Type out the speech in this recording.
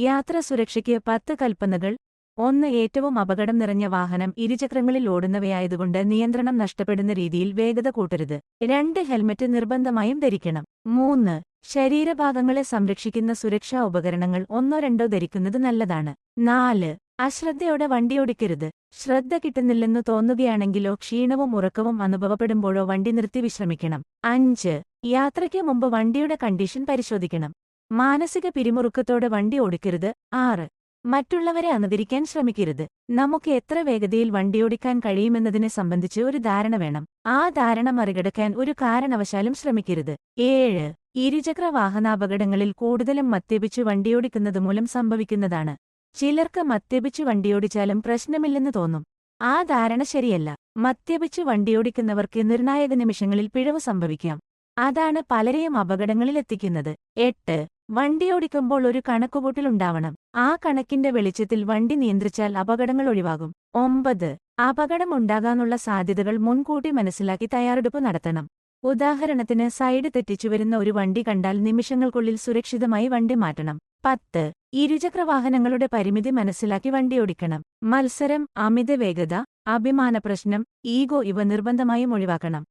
യാത്രാ സുരക്ഷയ്ക്ക് പത്ത് കൽപ്പനകൾ ഒന്ന് ഏറ്റവും അപകടം നിറഞ്ഞ വാഹനം ഇരുചക്രങ്ങളിൽ ഓടുന്നവയായതുകൊണ്ട് നിയന്ത്രണം നഷ്ടപ്പെടുന്ന രീതിയിൽ വേഗത കൂട്ടരുത്. രണ്ട് ഹെൽമെറ്റ് നിർബന്ധമായും ധരിക്കണം. മൂന്ന് ശരീരഭാഗങ്ങളെ സംരക്ഷിക്കുന്ന സുരക്ഷാ ഉപകരണങ്ങൾ ഒന്നോ രണ്ടോ ധരിക്കുന്നത് നല്ലതാണ്. നാല് അശ്രദ്ധയോടെ വണ്ടിയോടിക്കരുത്. ശ്രദ്ധ കിട്ടുന്നില്ലെന്ന് തോന്നുകയാണെങ്കിലോ ക്ഷീണവും ഉറക്കവും അനുഭവപ്പെടുമ്പോഴോ വണ്ടി നിർത്തി വിശ്രമിക്കണം. അഞ്ച് യാത്രയ്ക്ക് മുമ്പ് വണ്ടിയുടെ കണ്ടീഷൻ പരിശോധിക്കണം. മാനസിക പിരിമുറുക്കത്തോടെ വണ്ടി ഓടിക്കരുത്. ആറ്. മറ്റുള്ളവരെ അനുകരിക്കാൻ ശ്രമിക്കരുത്. നമുക്ക് എത്ര വേഗതയിൽ വണ്ടിയോടിക്കാൻ കഴിയുമെന്നതിനെ സംബന്ധിച്ച് ഒരു ധാരണ വേണം. ആ ധാരണ മറികടക്കാൻ ഒരു കാരണവശാലും ശ്രമിക്കരുത്. ഏഴ്. ഇരുചക്ര വാഹനാപകടങ്ങളിൽ കൂടുതലും മദ്യപിച്ചു വണ്ടിയോടിക്കുന്നത് മൂലം സംഭവിക്കുന്നതാണ്. ചിലർക്ക് മദ്യപിച്ചു വണ്ടിയോടിച്ചാലും പ്രശ്നമില്ലെന്ന് തോന്നും. ആ ധാരണ ശരിയല്ല. മദ്യപിച്ചു വണ്ടിയോടിക്കുന്നവർക്ക് നിർണായക നിമിഷങ്ങളിൽ പിഴവ് സംഭവിക്കാം. അതാണ് പലരെയും അപകടങ്ങളിലെത്തിക്കുന്നത് എട്ട്. വണ്ടിയോടിക്കുമ്പോൾ ഒരു കണക്കുകൂട്ടിലുണ്ടാവണം ആ കണക്കിന്റെ വെളിച്ചത്തിൽ വണ്ടി നിയന്ത്രിച്ചാൽ അപകടങ്ങൾ ഒഴിവാകും. ഒമ്പത്. അപകടമുണ്ടാകാനുള്ള സാധ്യതകൾ മുൻകൂട്ടി മനസ്സിലാക്കി തയ്യാറെടുപ്പ് നടത്തണം. ഉദാഹരണത്തിന് സൈഡ് തെറ്റിച്ചു വരുന്ന ഒരു വണ്ടി കണ്ടാൽ നിമിഷങ്ങൾക്കുള്ളിൽ സുരക്ഷിതമായി വണ്ടി മാറ്റണം. പത്ത്. ഇരുചക്രവാഹനങ്ങളുടെ പരിമിതി മനസ്സിലാക്കി വണ്ടിയോടിക്കണം മത്സരം അമിത വേഗത അഭിമാനപ്രശ്നം ഈഗോ ഇവ നിർബന്ധമായും ഒഴിവാക്കണം.